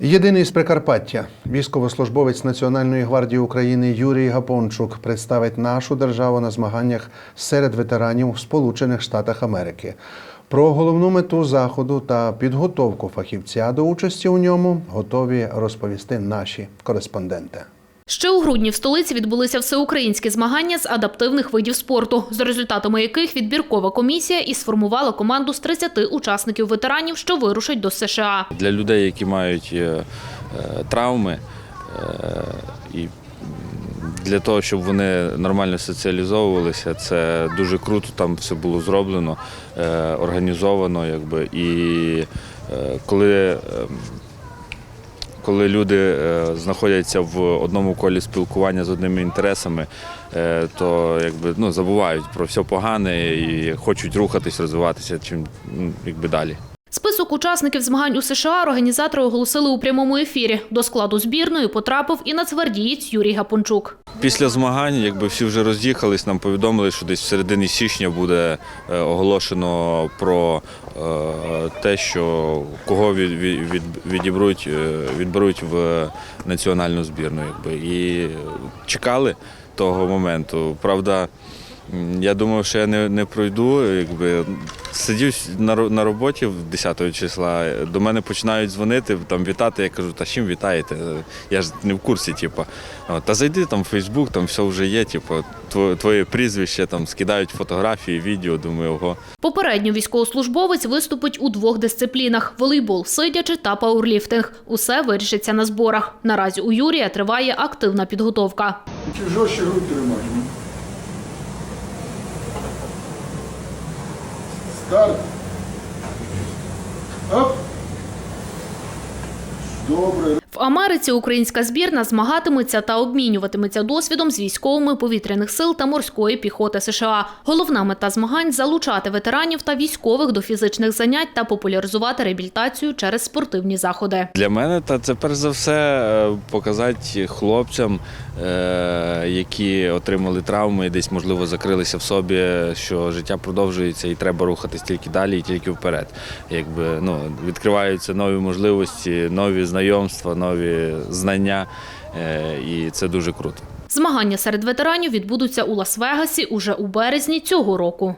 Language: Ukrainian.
Єдиний з Прикарпаття, військовослужбовець Національної гвардії України Юрій Гапончук представить нашу державу на змаганнях серед ветеранів в Сполучених Штатах Америки. Про головну мету заходу та підготовку фахівця до участі у ньому готові розповісти наші кореспонденти. Ще у грудні в столиці відбулися всеукраїнські змагання з адаптивних видів спорту, за результатами яких відбіркова комісія і сформувала команду з 30 учасників ветеранів, що вирушать до США. Для людей, які мають е, е, травми, е, і для того, щоб вони нормально соціалізовувалися, це дуже круто, там все було зроблено, організовано. Якби. І коли, ем, коли люди е, знаходяться в одному колі спілкування з одними інтересами, е, то якби, ну, забувають про все погане і хочуть рухатись, розвиватися чим якби, далі. Список учасників змагань у США організатори оголосили у прямому ефірі. До складу збірної потрапив і нацгвардієць Юрій Гапончук. Після змагань, якби всі вже роз'їхались, нам повідомили, що десь в середині січня буде е, оголошено про е, те, що кого від, від, від- відіберуть, е, відберуть в національну збірну. Якби. І чекали того моменту. Правда, я думав, що я не, не пройду. Якби. Сидів на, ро- на роботі 10 числа, до мене починають дзвонити, там вітати. Я кажу, та чим вітаєте? Я ж не в курсі, типу. Та зайди там в Фейсбук, там все вже є, типу, твоє прізвище, там скидають фотографії, відео, думаю, ого. Попередньо військовослужбовець виступить у двох дисциплінах: волейбол, сидячи та пауерліфтинг. Усе вирішиться на зборах. Наразі у Юрія триває активна підготовка. Чуть жорстче грудь тримати. ну. Добре. В Америці українська збірна змагатиметься та обмінюватиметься досвідом з військовими повітряних сил та морської піхоти США. Головна мета змагань залучати ветеранів та військових до фізичних занять та популяризувати реабілітацію через спортивні заходи. Для мене та це перш за все е, показати хлопцям, е, які отримали травми і десь, можливо, закрилися в собі, що життя продовжується і треба рухатись тільки далі і тільки вперед. Якби ну, відкриваються нові можливості, нові знайомства, нові знання, е, і це дуже круто. Змагання серед ветеранів відбудуться у Лас-Вегасі уже у березні цього року.